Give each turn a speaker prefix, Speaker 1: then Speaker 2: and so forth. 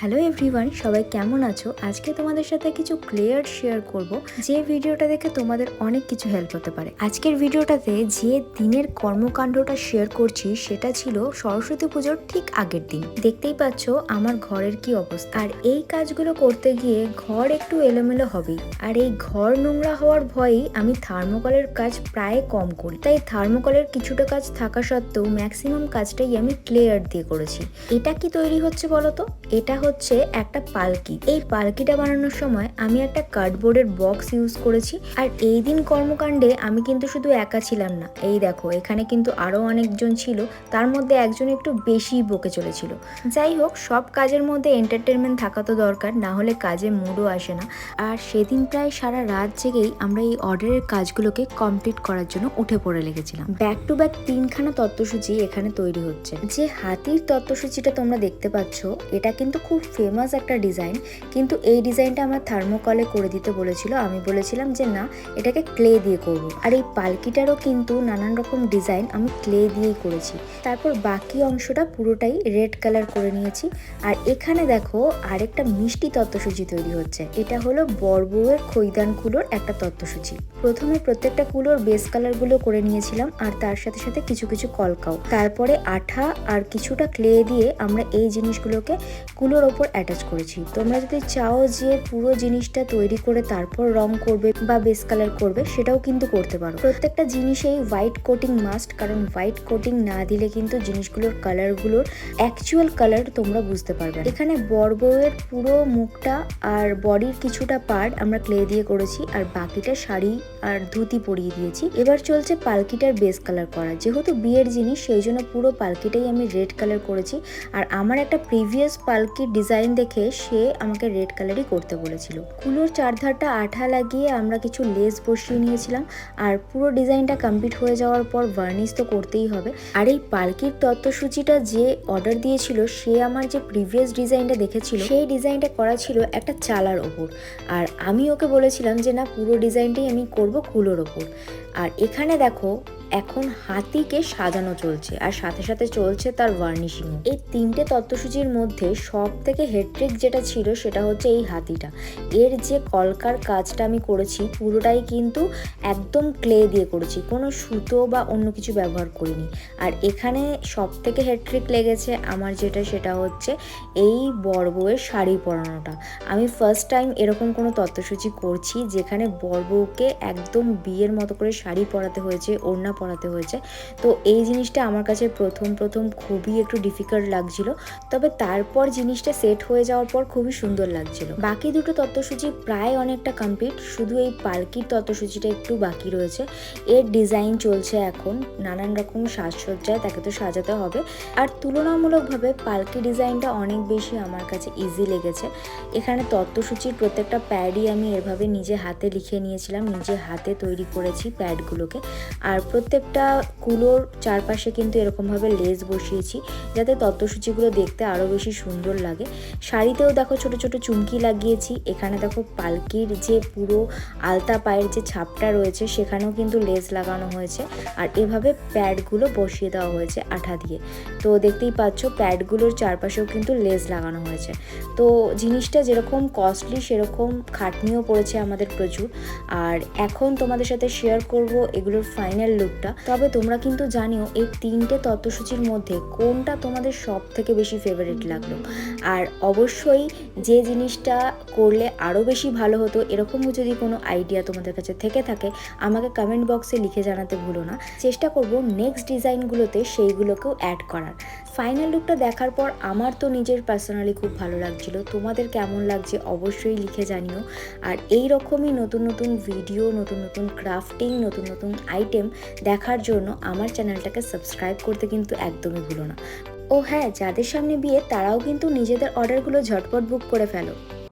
Speaker 1: Hello everyone সবাই কেমন আছো? আজকে তোমাদের সাথে কিছু ক্লিয়ার শেয়ার করব, যে ভিডিওটা দেখে তোমাদের অনেক কিছু হেল্প হতে পারে। আজকের ভিডিওটাতে যে দিনের কর্মকাণ্ডটা শেয়ার করছি, সেটা ছিল সরস্বতী পুজোর ঠিক আগের দিন। দেখতেই পাচ্ছ আমার ঘরের কি অবস্থা। আর এই কাজগুলো করতে গিয়ে ঘর একটু এলোমেলো হবেই। আর এই ঘর নোংরা হওয়ার ভয়েই আমি থার্মোকলের কাজ প্রায় কম করি। তাই থার্মোকলের কিছুটা কাজ থাকা সত্ত্বেও ম্যাক্সিমাম কাজটাই আমি ক্লিয়ার দিয়ে করেছি। এটা কি তৈরি হচ্ছে বলো তো এটা হচ্ছে একটা পালকি। এই পালকিটা বানানোর সময় আমি একটা কার্ডবোর্ডের বক্স ইউজ করেছি। আর এই দিন কর্মকাণ্ডে আমি কিন্তু শুধু একা ছিলাম না। এই দেখো, এখানে কিন্তু আরও অনেকজন ছিল। তার মধ্যে একজন একটু বেশি বকে চলেছিল। যাই হোক, সব কাজের মধ্যে এন্টারটেনমেন্ট থাকা তো দরকার, না হলে কাজে মুডও আসে না। আর সেদিন প্রায় সারা রাত জেগেই আমরা এই অর্ডারের কাজগুলোকে কমপ্লিট করার জন্য উঠে পড়ে লেগেছিলাম। ব্যাক টু ব্যাক তিনখানা তত্ত্বসূচি এখানে তৈরি হচ্ছে। যে হাতির তত্ত্বসূচিটা তোমরা দেখতে পাচ্ছ, এটা কিন্তু খুব ফেমাস একটা ডিজাইন কিন্তু এই ডিজাইনটা আমার থার্মোকলে করে দিতে বলেছিল। আমি বলেছিলাম যে, না, এটাকে ক্লে দিয়ে করব। আর এই পালকিটারও কিন্তু নানান রকম ডিজাইন আমি ক্লে দিয়েই করেছি। তারপর বাকি অংশটা পুরোটাই রেড কালার করে নিয়েছি। আর এখানে দেখো, আরেকটা মিষ্টি তত্ত্বসূচি তৈরি হচ্ছে। এটা হলো বরবউয়ের খৈদান কুলোর একটা তত্ত্বসূচি। প্রথমে প্রত্যেকটা কুলোর বেস কালারগুলো করে নিয়েছিলাম, আর তার সাথে সাথে কিছু কিছু কলকাও। তারপরে আঠা আর কিছুটা ক্লে দিয়ে আমরা এই জিনিসগুলোকে কুলোর ওপর অ্যাটাচ করেছি। তোমরা যদি চাও যে পুরো জিনিসটা তৈরি করে তারপর রং করবে বা বেস কালার করবে, সেটাও কিন্তু করতে পারো। প্রত্যেকটা জিনিসেই হোয়াইট কোটিং মাস্ট কারণ হোয়াইট কোটিং না দিলে কিন্তু জিনিসগুলোর কালারগুলোর অ্যাকচুয়াল কালার তোমরা বুঝতে পারবে এখানে বর বউয়ের পুরো মুখটা আর বডির কিছুটা পার্ট আমরা ক্লে দিয়ে করেছি, আর বাকিটা শাড়ি আর ধুতি পরিয়ে দিয়েছি। এবার চলছে পালকিটার বেস কালার করা। যেহেতু বিয়ের জিনিস, সেই জন্য পুরো পালকিটাই আমি রেড কালার করেছি। আর আমার একটা প্রিভিয়াস পালকির ডিজাইন দেখে সে আমাকে রেড কালারই করতে বলেছিল। কুলোর চারধারটা আঠা লাগিয়ে আমরা কিছু লেস বসিয়ে নিয়েছিলাম আর পুরো ডিজাইনটা কমপ্লিট হয়ে যাওয়ার পর ভার্নিশ তো করতেই হবে। আর এই পালকির তত্ত্বসূচিটা যে অর্ডার দিয়েছিল, সে আমার যে প্রিভিয়াস ডিজাইনটা দেখেছিল, সেই ডিজাইনটা করা ছিল একটা চালার ওপর। আর আমি ওকে বলেছিলাম যে, না, পুরো ডিজাইনটাই আমি করব কুলোর ওপর। আর এখানে দেখো এখন হাতিকে সাজানো চলছে আর সাথে সাথে চলছে তার ভার্নিশিং এই তিনটে তত্ত্বসূচির মধ্যে সব থেকে হেডট্রিক যেটা ছিল সেটা হচ্ছে এই হাতিটা। এর যে কলকার কাজটা আমি করেছি পুরোটাই কিন্তু একদম ক্লে দিয়ে করেছি, কোনো সুতো বা অন্য কিছু ব্যবহার করিনি। আর এখানে সব থেকে হেডট্রিক লেগেছে আমার যেটা সেটা হচ্ছে এই বর বউয়ের শাড়ি পরানোটা। আমি ফার্স্ট টাইম এরকম কোনো তত্ত্বসূচি করছি যেখানে বর বউকে একদম বিয়ের মতো করে শাড়ি পরাতে হয়েছে, ওড়না পরাতে হয়েছে। তো এই জিনিসটা আমার কাছে প্রথম প্রথম খুবই একটু ডিফিকাল্ট লাগছিল। তবে তারপর জিনিসটা সেট হয়ে যাওয়ার পর খুবই সুন্দর লাগছিল। বাকি দুটো তত্ত্বসূচি প্রায় অনেকটা কমপ্লিট শুধু এই পালকির তত্ত্বসূচিটা একটু বাকি রয়েছে। এর ডিজাইন চলছে এখন, নানান রকম সাজসজ্জায় তাকে তো সাজাতে হবে। আর তুলনামূলকভাবে পালকি ডিজাইনটা অনেক বেশি আমার কাছে ইজি লেগেছে। এখানে তত্ত্বসূচির প্রত্যেকটা প্যাডই আমি এভাবে নিজে হাতে লিখে নিয়েছিলাম, নিজে হাতে তৈরি করেছি প্যাডগুলোকে আর প্রত্যেকটা কুলোর চারপাশে কিন্তু এরকমভাবে লেস বসিয়েছি, যাতে তত্ত্বসূচিগুলো দেখতে আরও বেশি সুন্দর লাগে। শাড়িতেও দেখো ছোট ছোট চুমকি লাগিয়েছি, এখানে দেখো পালকির যে পুরো আলতা পায়ের যে ছাপটা রয়েছে, সেখানেও কিন্তু লেস লাগানো হয়েছে। আর এভাবে প্যাডগুলো বসিয়ে দেওয়া হয়েছে আঠা দিয়ে। তো দেখতেই পাচ্ছ, প্যাডগুলোর চারপাশেও কিন্তু লেস লাগানো হয়েছে। তো জিনিসটা যেরকম কস্টলি, সেরকম খাটনিও পড়েছে আমাদের প্রচুর। আর এখন তোমাদের সাথে শেয়ার করব এগুলোর ফাইনাল লুকটা তবে তোমরা কিন্তু জানিও, এই তিনটে তত্ত্বসূচির মধ্যে কোনটা তোমাদের সব থেকে বেশি ফেভারিট লাগল? আর অবশ্যই যে জিনিসটা করলে আরও বেশি ভালো হতো, এরকমও যদি কোনো আইডিয়া তোমাদের কাছে থেকে থাকে, আমাকে কমেন্ট বক্সে লিখে জানাতে ভুলো না। চেষ্টা করব নেক্সট ডিজাইনগুলোতে সেইগুলোকেও অ্যাড করার। ফাইনাল লুকটা দেখার পর আমার তো নিজের পার্সোনালি খুব ভালো লাগছিল। তোমাদের কেমন লাগছে অবশ্যই লিখে জানিও। আর এই রকমই নতুন নতুন ভিডিও নতুন নতুন ক্রাফটিং নতুন নতুন আইটেম দেখার জন্য আমার চ্যানেলটাকে সাবস্ক্রাইব করতে কিন্তু একদমই ভুলো না। ও হ্যাঁ যাদের সামনে বিয়ে, তারাও কিন্তু নিজেদের অর্ডারগুলো ঝটপট বুক করে ফেলো।